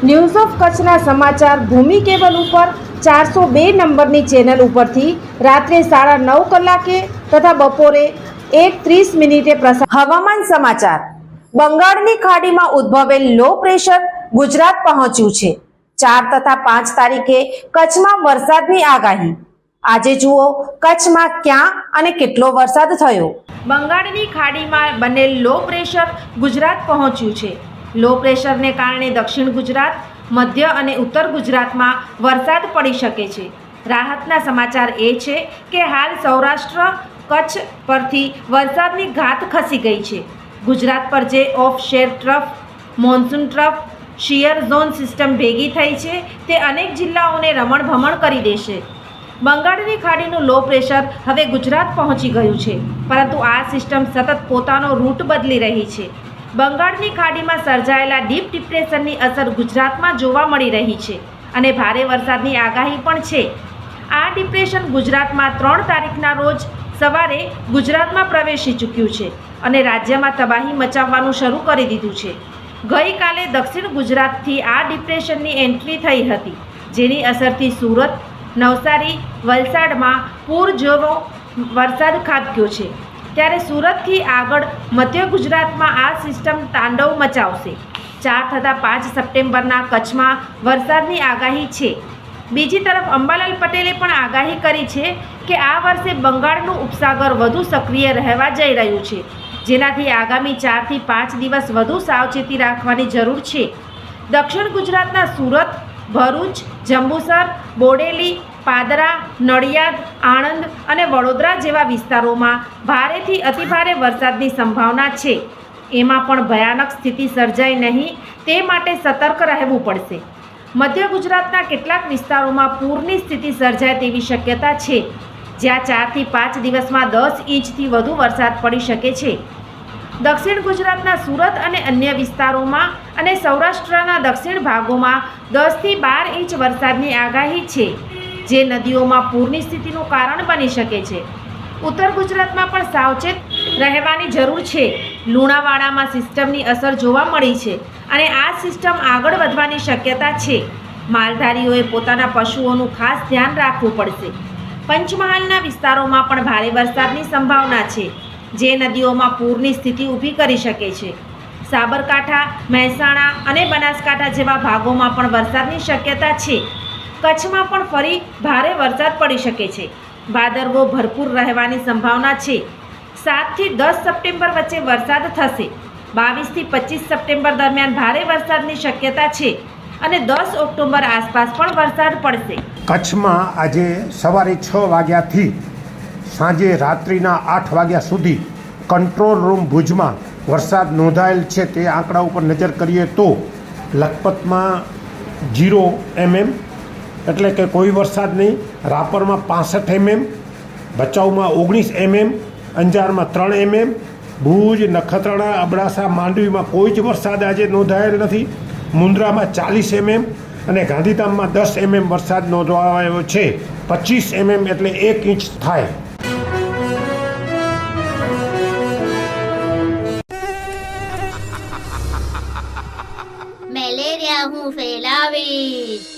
news of કચ્છના સમાચાર ભૂમિ cable ઉપર ચારસો બે નંબરની ચેનલ ઉપરથી રાત્રે સાડા નવ કલાકે તથા બપોરે એક ત્રીસ મિનિટે પ્રસાર હવામાન સમાચાર. બંગાળની ખાડીમાં ઉદ્ભવેલ લો પ્રેશર ગુજરાત પહોંચ્યું છે. ચાર તથા પાંચ તારીખે કચ્છમાં વરસાદની આગાહી. આજે જુઓ કચ્છમાં ક્યાં અને કેટલો વરસાદ થયો? બંગાળની ખાડીમાં બનેલ લો પ્રેશર ગુજરાત પહોંચ્યું છે. લો પ્રેશરને કારણે દક્ષિણ ગુજરાત, મધ્ય અને ઉત્તર ગુજરાતમાં વરસાદ પડી શકે છે. રાહતના સમાચાર એ છે કે હાલ સૌરાષ્ટ્ર કચ્છ પરથી વરસાદની ઘાત ખસી ગઈ છે. ગુજરાત પર જે offshore trough, monsoon trough, shear zone system ભેગી થઈ છે તે અનેક જિલ્લાઓને રમણભમણ કરી દેશે. બંગાળની ખાડીનું લો પ્રેશર હવે ગુજરાત પહોંચી ગયું છે, પરંતુ આ સિસ્ટમ સતત પોતાનો રૂટ બદલી રહી છે. બંગાળની ખાડીમાં સર્જાયેલા ડીપ ડિપ્રેશનની અસર ગુજરાતમાં જોવા મળી રહી છે અને ભારે વરસાદની આગાહી પણ છે. આ ડિપ્રેશન ગુજરાતમાં ત્રણ તારીખના રોજ સવારે ગુજરાતમાં પ્રવેશી ચૂક્યું છે અને રાજ્યમાં તબાહી મચાવવાનું શરૂ કરી દીધું છે. ગઈકાલે દક્ષિણ ગુજરાતથી આ ડિપ્રેશનની એન્ટ્રી થઈ હતી, જેની અસરથી સુરત, નવસારી, વલસાડમાં પૂર જેવો વરસાદ ખાબક્યો છે. ત્યારે સુરતથી આગળ મધ્ય ગુજરાતમાં આ સિસ્ટમ તાંડવ મચાવશે. ચાર થતાં પાંચ સપ્ટેમ્બરના કચ્છમાં વરસાદની આગાહી છે. બીજી તરફ અંબાલાલ પટેલે પણ આગાહી કરી છે કે આ વર્ષે બંગાળનું ઉપસાગર વધુ સક્રિય રહેવા જઈ રહ્યું છે. જેનાથી આગામી ચારથી પાંચ દિવસ વધુ સાવચેતી રાખવાની જરૂર છે. દક્ષિણ ગુજરાતના સુરત, ભરૂચ, જંબુસર, બોડેલી પાદરા, નડિયાદ, આણંદ અને વડોદરા જેવા વિસ્તારોમાં ભારેથી અતિભારે વરસાદની સંભાવના છે. એમાં પણ ભયાનક સ્થિતિ સર્જાય નહીં, તે માટે સતર્ક રહેવું પડશે. મધ્ય ગુજરાતના કેટલાક વિસ્તારોમાં પૂરની સ્થિતિ સર્જાય તેવી શક્યતા છે. જ્યાં ચારથી પાંચ દિવસમાં દસ ઇંચથી વધુ વરસાદ પડી શકે છે. દક્ષિણ ગુજરાતના સુરત અને અન્ય વિસ્તારોમાં અને સૌરાષ્ટ્રના દક્ષિણ ભાગોમાં દસથી બાર ઇંચ વરસાદની આગાહી છે. જે નદીઓમાં પૂરની સ્થિતિનું કારણ બની શકે છે. ઉત્તર ગુજરાતમાં પણ સાવચેત રહેવાની જરૂર છે. લુણાવાડામાં સિસ્ટમની અસર જોવા મળી છે અને આ સિસ્ટમ આગળ વધવાની શક્યતા છે. માલધારીઓએ પોતાના પશુઓનું ખાસ ધ્યાન રાખવું પડશે. પંચમહાલના વિસ્તારોમાં પણ ભારે વરસાદની સંભાવના છે, જે નદીઓમાં પૂરની સ્થિતિ ઊભી કરી શકે છે. સાબરકાંઠા, મહેસાણા અને બનાસકાંઠા જેવા ભાગોમાં પણ વરસાદની શક્યતા છે. કચ્છમાં પણ ફરી ભારે વરસાદ પડી શકે છે. ભાદરવો ભરપૂર રહેવાની સંભાવના છે. સાતથી દસ સપ્ટેમ્બર વચ્ચે વરસાદ થશે. બાવીસથી પચીસ સપ્ટેમ્બર દરમિયાન ભારે વરસાદની શક્યતા છે અને દસ ઓક્ટોબર આસપાસ પણ વરસાદ પડશે. કચ્છમાં આજે સવારે છ વાગ્યાથી સાંજે રાત્રિના આઠ વાગ્યા સુધી કંટ્રોલ રૂમ ભુજમાં વરસાદ નોંધાયેલ છે તે આંકડા ઉપર નજર કરીએ તો લખપતમાં જીરો એમએમ એટલે કે કોઈ વરસાદ નહીં. રાપરમાં પાસઠ એમએમ, ભચાઉમાં ઓગણીસ એમએમ, અંજારમાં ત્રણ એમએમ, ભુજ, નખત્રાણા, અબડાસા, માંડવીમાં કોઈ જ વરસાદ આજે નોંધાયેલ નથી. મુન્દ્રામાં ચાલીસ એમએમ અને ગાંધીધામમાં દસ એમએમ વરસાદ નોંધાયો છે. પચીસ એમએમ એટલે એક ઇંચ થાય. મેલેરિયા હું ફેલાવીશ.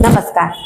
નમસ્કાર.